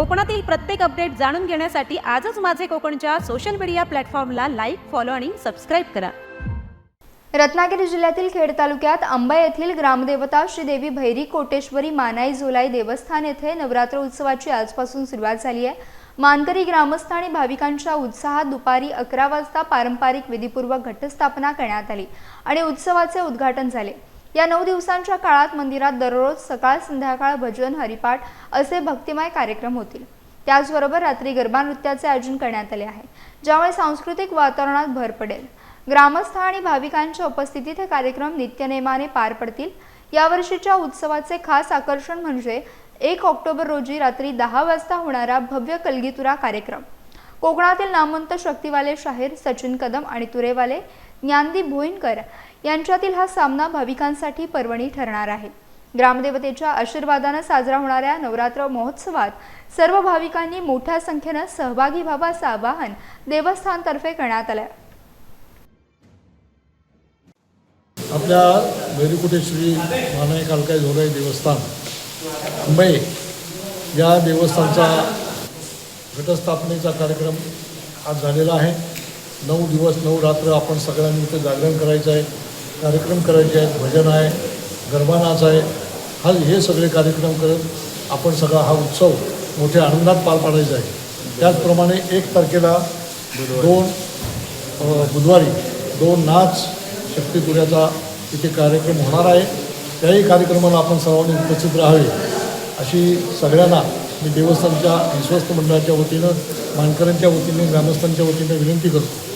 कोकणातील प्रत्येक अपडेट जाणून घेण्यासाठी आजच माझे कोकणच्या सोशल मीडिया प्लॅटफॉर्मला लाईक फॉलो आणि सबस्क्राईब करा. रत्नागिरी जिल्ह्यातील खेड तालुक्यात अंबा येथील ग्रामदेवता श्रीदेवी भैरी कोटेश्वरी मानाई झोलाई देवस्थान येथे नवरात्र उत्सवाची आजपासून सुरुवात झाली आहे. मानकरी ग्रामस्थ आणि भाविकांच्या उत्साहात दुपारी अकरा वाजता पारंपरिक विधीपूर्वक घटस्थापना करण्यात आली आणि उत्सवाचे उद्घाटन झाले. या नऊ दिवसांच्या काळात मंदिरात दररोज सकाळ संध्याकाळ भजन हरिपाठ असे भक्तिमय कार्यक्रम होतील. त्याचबरोबर रात्री गरबा नृत्याचे आयोजन करण्यात आले आहे ज्यामुळे सांस्कृतिक वातावरणात भर पडेल. ग्रामस्थ आणि भाविकांच्या उपस्थितीत हे कार्यक्रम नित्यनेमाने पार पडतील. यावर्षीच्या उत्सवाचे खास आकर्षण म्हणजे एक ऑक्टोबर रोजी रात्री दहा वाजता होणारा भव्य कलगीतुरा कार्यक्रम. कोकणातील नामवंत शक्तिवाले शाहीर सचिन कदम आणि तुरेवाले ज्ञानदीप भोईनकर यांच्यातील हा सामना भाविकांसाठी पर्वणी ठरणार आहे. ग्रामदेवतेच्या आशीर्वादानं साजरा होणाऱ्या नवरात्र महोत्सवात सर्व भाविकांनी मोठ्या संख्येनं सहभागी व्हावं असं आवाहन देवस्थानतर्फे करण्यात आलं. आपल्या भैरीकुटेश्वरी मानाई कालकाई झोराई देवस्थान मुंबई या देवस्थानचा घटस्थापनेचा कार्यक्रम आज झालेला आहे. नऊ दिवस नऊ रात्र आपण सगळ्यांनी इथं जागरण करायचं आहे कार्यक्रम करायचे आहेत भजन आहे गरबानाच आहे. हा हे सगळे कार्यक्रम करत आपण सगळा हा उत्सव मोठ्या आनंदात पार पाडायचा आहे. त्याचप्रमाणे एक तारखेला दोन बुधवारी दोन नाच शक्तिपुऱ्याचा इथे कार्यक्रम होणार आहे. त्याही कार्यक्रमाला आपण सर्वांनी उपस्थित राहावे. अशी सगळ्यांना मी देवस्थानच्या विश्वस्त मंडळाच्या वतीनं मानकऱ्यांच्या वतीने ग्रामस्थांच्या वतीने विनंती करतो